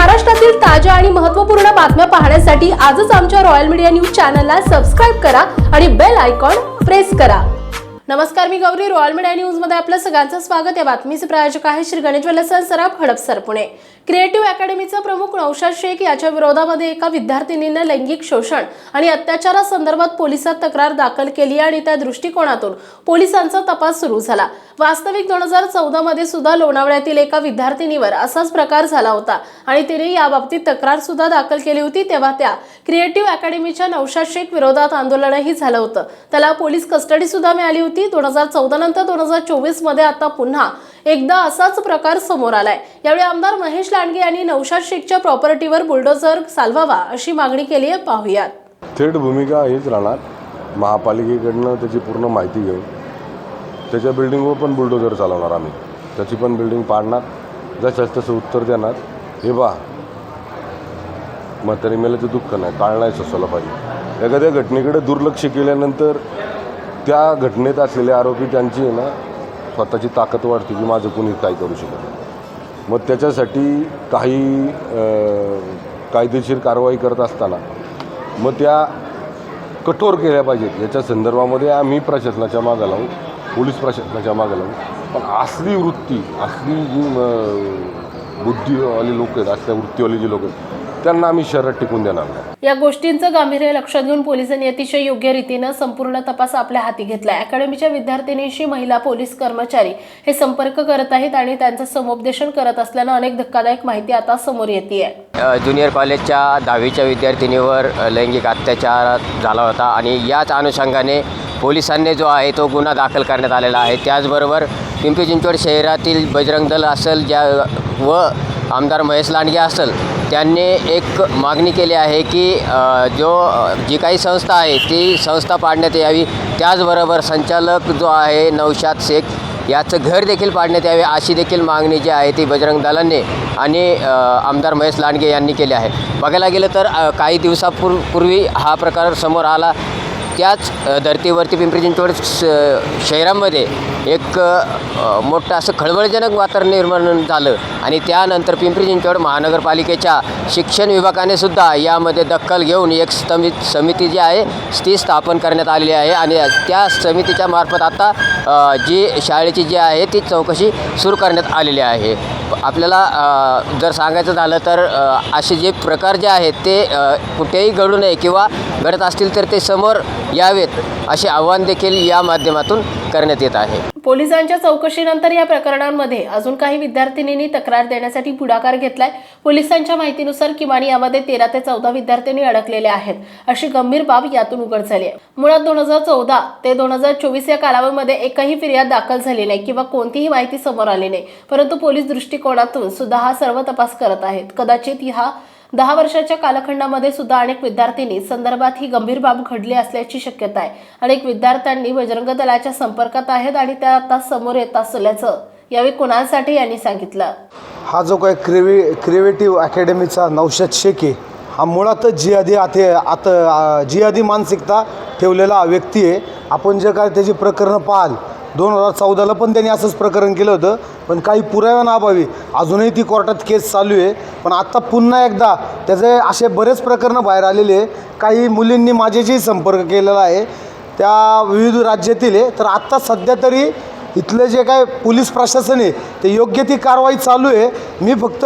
महाराष्ट्रातील ताज्या आणि महत्त्वपूर्ण बातम्या पाहण्यासाठी आजच आमच्या रॉयल मीडिया न्यूज चॅनलला सबस्क्राईब करा आणि बेल आयकॉन प्रेस करा. नमस्कार मी गौरी. रॉयल मीडिया न्यूजमध्ये आपलं सगळ्यांचं स्वागत. या बातमीचे प्रायोजक आहे श्री गणेश वल्लसन सराफ हडपसर पुणे. क्रिएटिव्ह अकॅडमीचा प्रमुख नौशाद शेख याच्या विरोधामध्ये एका विद्यार्थिनीनं लैंगिक शोषण आणि अत्याचारासंदर्भात पोलिसात तक्रार दाखल केली आणि त्या दृष्टिकोनातून पोलिसांचा तपास सुरू झाला. वास्तविक दोन हजार चौदा मध्ये सुद्धा लोणावळ्यातील एका विद्यार्थिनीवर असाच प्रकार झाला होता आणि तिने याबाबतीत तक्रार सुद्धा दाखल केली होती तेव्हा त्या क्रिएटिव्ह अकॅडमीच्या नौशाद शेख विरोधात आंदोलनही झालं होतं. त्याला पोलीस कस्टडी सुद्धा मिळाली होती. दोन हजार चौदा नंतर दोन हजार चोवीसमध्ये आता पुन्हा एकदा असाच प्रकार समोर आलाय. यावेळी आमदार महेश लांडगे यांनी नौशाद शेखच्या प्रॉपर्टीवर बुलडोझर चालवावा अशी मागणी केली आहे. पाहूयात. थेट भूमिका हीच राहणार. महापालिकेकडनं त्याची पूर्ण माहिती घेऊन त्याच्या बिल्डिंगवर पण बुलडोझर चालवणार आम्ही. त्याची पण बिल्डिंग पाडणार. जशाच तसं उत्तर देणार. हे बा म्हातारी मेल्याचं दुःख नाही. काळ नाही पाहिजे. एखाद्या घटनेकडे दुर्लक्ष केल्यानंतर त्या घटनेत असलेले आरोपी त्यांची आहे ना स्वतःची ताकद वाढते की माझं कुणी काय करू शकत नाही. मग त्याच्यासाठी काही कायदेशीर कारवाई करत असताना मग त्या कठोर केल्या पाहिजेत. याच्या संदर्भामध्ये आम्ही प्रशासनाच्या मागं लावू पोलीस प्रशासनाच्या मागं लावू. पण असली वृत्ती असली जी बुद्धीवाले लोक आहेत असल्या वृत्तीवाली जी लोक आहेत त्यांना आम्ही शहरात टिकून देणार नाही. या गोष्टींचं गांभीर्य लक्षात घेऊन पोलिसांनी अतिशय योग्य रीतीनं संपूर्ण तपास आपल्या हाती घेतलाय. अकॅडमीच्या विद्यार्थिनीशी महिला पोलीस कर्मचारी हे संपर्क करत आहेत आणि त्यांचं समुपदेशन करत असल्यानं अनेक धक्कादायक माहिती आता समोर येते अ, ज्युनियर कॉलेजच्या दहावीच्या विद्यार्थिनीवर लैंगिक अत्याचार झाला होता आणि याच अनुषंगाने पोलिसांनी जो आहे तो गुन्हा दाखल करण्यात आलेला आहे. त्याचबरोबर पिंपरी चिंचवड शहरातील बजरंग दल असेल ज्या व आमदार महेश लांडगे असेल त्यांनी एक मागणी केली आहे की जो जी काही संस्था आहे ती संस्था पाडण्यात यावी. त्याचबरोबर संचालक जो आहे नौशाद शेख याचं घर देखील पाडण्यात यावे अशी देखील मागणी जी आहे ती बजरंग दलांनी आणि आमदार महेश लांडगे यांनी केली आहे. बघायला गेलं तर काही दिवसापूर्वी पूर्वी हा प्रकार समोर आला. त्याच धर्तीवरती पिंपरी चिंचवड शहरामध्ये एक मोठं असं खळबळजनक वातावरण निर्माण झालं. आणि त्यानंतर पिंपरी चिंचवड महानगरपालिकेच्या शिक्षण विभागाने सुद्धा यामध्ये दखल घेऊन एक समित समिती जी आहे ती स्थापन करण्यात आलेली आहे. आणि त्या समितीच्या मार्फत आता जी शाळेची जी आहे ती चौकशी सुरू करण्यात आलेली आहे. आपल्याला जर सांगायचं झालं तर असे जे प्रकार जे आहेत ते कुठेही घडू नये किंवा घडत असतील तर ते समोर यावेत असे आव्हान देखील या माध्यमातून करण्यात येत आहे. पोलिसांच्या चौकशीनंतर या प्रकरणांमध्ये अजून काही विद्यार्थिनींनी तक्रार देण्यासाठी पुढाकार घेतलाय. पोलिसांच्या माहितीनुसार किमान यामध्ये तेरा ते चौदा विद्यार्थिनी अडकलेले आहेत. अशी गंभीर बाब यातून उघड झाली आहे. मुळात दोन हजार चौदा ते दोन हजार चोवीस या कालावधीमध्ये एकही फिर्याद दाखल झाली नाही किंवा कोणतीही माहिती समोर आली नाही. परंतु पोलीस दृष्टिकोनातून सुद्धा हा सर्व तपास करत आहेत. कदाचित ह्या दहा वर्षाच्या कालखंडामध्ये सुद्धा अनेक विद्यार्थ्यांनी संदर्भात ही गंभीर बाब घडली असल्याची शक्यता आहे. अनेक विद्यार्थ्यांनी बजरंग दलाच्या संपर्कात आहेत आणि त्या आता समोर येत असल्याचं यावेळी कुणासाठी यांनी सांगितलं. हा जो काय क्रिवे क्रिएटिव्ह अकॅडमीचा नौशाद शेखे हा मुळातच जिहादी आते आता जिहादी मानसिकता ठेवलेला व्यक्ती आहे. आपण जे काय त्याची प्रकरणं पाहाल दोन हजार चौदाला पण त्यांनी असंच प्रकरण केलं होतं. पण काही पुराव्यानाअभावी अजूनही ती कोर्टात केस चालू आहे. पण आत्ता पुन्हा एकदा त्याचे असे बरेच प्रकरणं बाहेर आलेले आहे. काही मुलींनी माझ्याशी संपर्क केलेला आहे. त्या विविध राज्यातील आहे. तर आत्ता सध्या तरी इथलं जे काय पोलीस प्रशासन आहे ते योग्य ती कारवाई चालू आहे. मी फक्त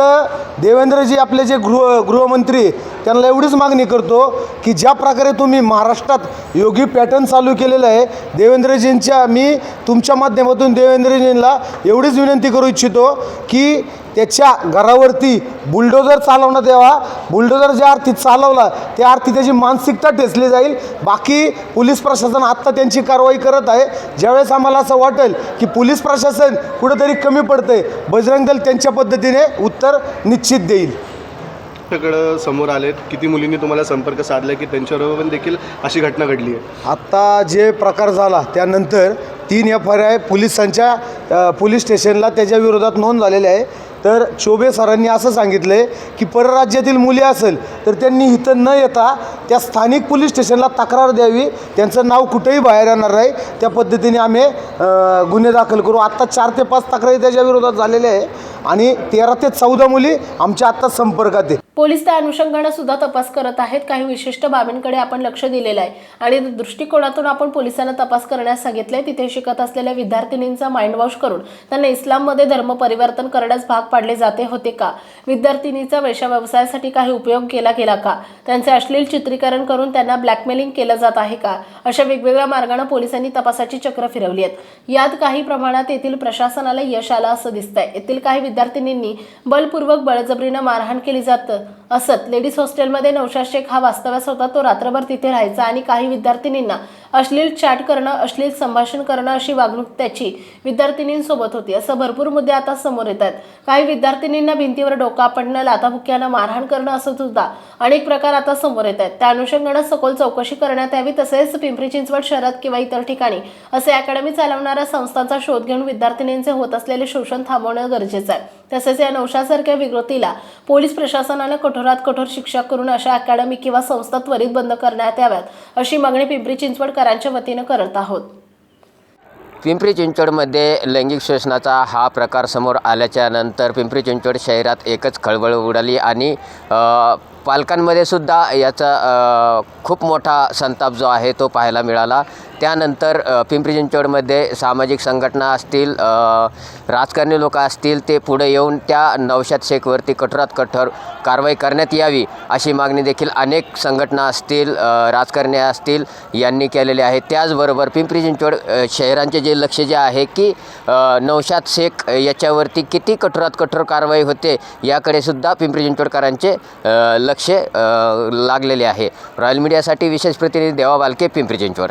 देवेंद्रजी आपले जे गृह गृहमंत्री त्यांना एवढीच मागणी करतो की ज्या प्रकारे तुम्ही महाराष्ट्रात योगी पॅटर्न चालू केलेलं आहे देवेंद्रजींच्या मी तुमच्या माध्यमातून देवेंद्रजींना एवढीच विनंती करू इच्छितो की त्याच्या घरावरती बुलडोजर चालवण्यात यावा बुलडोजर ज्या अर्थी चालवला त्या अर्थी त्याची मानसिकता ठेचली जाईल. बाकी पोलीस प्रशासन आत्ता त्यांची कारवाई करत आहे. ज्यावेळेस आम्हाला असं वाटेल की पोलीस प्रशासन कुठंतरी कमी पडतंय बजरंग दल त्यांच्या पद्धतीने उत्तर निश्चित देईल. आपल्याकडं समोर आलेत. किती मुलींनी तुम्हाला संपर्क साधला की त्यांच्याबरोबर पण देखील अशी घटना घडली आहे? आत्ता जे प्रकार झाला त्यानंतर तीन एफ आय आय पोलिसांच्या पोलीस स्टेशनला त्याच्या विरोधात नोंद झालेली आहे. तर चोबे सरांनी असं सांगितलं आहे की परराज्यातील मुली असेल तर त्यांनी इथं न येता त्या स्थानिक पोलीस स्टेशनला तक्रार द्यावी. त्यांचं नाव कुठेही बाहेर येणार नाही. त्या पद्धतीने आम्ही गुन्हे दाखल करू. आत्ता चार ते पाच तक्रारी त्याच्या विरोधात झालेल्या आहे. आणि तेरा ते चौदा मुली आमच्या आत्ता संपर्कात आहे पोलीस त्या अनुषंगानं सुद्धा तपास करत आहेत. काही विशिष्ट बाबींकडे आपण लक्ष दिलेलं आहे. आणि दृष्टिकोनातून आपण पोलिसांना तपास करण्यास सांगितलंय. तिथे शिकत असलेल्या विद्यार्थिनींचा माइंड वॉश करून त्यांना इस्लाममध्ये धर्म परिवर्तन करण्यास भाग पाडले जाते होते का? विद्यार्थिनीचा वेश्या व्यवसायासाठी काही उपयोग केला गेला का? त्यांचे अश्लील चित्रीकरण करून त्यांना ब्लॅकमेलिंग केलं जात आहे का? अशा वेगवेगळ्या मार्गाने पोलिसांनी तपासाची चक्र फिरवली आहेत. यात काही प्रमाणात येथील प्रशासनाला यश आलं असं दिसतंय. येथील काही विद्यार्थिनींनी बलपूर्वक बळजबरीनं मारहाण केली जात. असत लेडीज हॉस्टेलमध्ये नौशाद शेख हा वास्तव्यास होता. तो रात्रभर तिथे राहायचा आणि काही विद्यार्थिनींना अश्लील चॅट करणं अश्लील संभाषण करणं अशी वागणूक त्याची विद्यार्थिनींसोबत होती. असं भरपूर मुद्दे आता समोर येत आहेत. काही विद्यार्थिनींना भिंतीवर डोका पडणं लाथाबुक्यानं मारहाण करणं असं सुद्धा अनेक प्रकार आता समोर येत आहेत. त्या अनुषंगानं सखोल चौकशी करण्यात यावी तसेच पिंपरी चिंचवड शहरात किंवा इतर ठिकाणी असे अकॅडमी चालवणाऱ्या संस्थांचा शोध घेऊन विद्यार्थिनींचे होत असलेले शोषण थांबवणं गरजेचं आहे. तसेच या नवशासारख्या विकृतीला पोलीस प्रशासनानं कठोरात कठोर शिक्षा करून अशा अकॅडमी किंवा संस्था त्वरित बंद करण्यात याव्यात अशी मागणी पिंपरी चिंचवडकरांच्या वतीनं करत आहोत. पिंपरी चिंचवडमध्ये लैंगिक शोषणाचा हा प्रकार समोर आल्याच्यानंतर पिंपरी चिंचवड शहरात एकच खळबळ उडाली आणि पालकांमध्ये सुद्धा याचा खूप मोठा संताप जो आहे तो पाहायला मिळाला. त्यानंतर पिंपरी चिंचवडमध्ये सामाजिक संघटना असतील राजकारणी लोक असतील ते पुढे येऊन त्या नवशात शेखवरती कठोरात कठोर कारवाई करण्यात यावी अशी मागणी देखील अनेक संघटना असतील राजकारणी असतील यांनी केलेले आहे. त्याचबरोबर पिंपरी चिंचवड शहरांचे जे लक्ष जे आहे की अ, नौशाद शेख याच्यावरती किती कठोरात कठोर कारवाई होते याकडे सुद्धा पिंपरी चिंचवडकरांचे लक्ष लागलेले आहे. रॉयल मीडियासाठी विशेष प्रतिनिधी देवा बालके पिंपरी चिंचवड.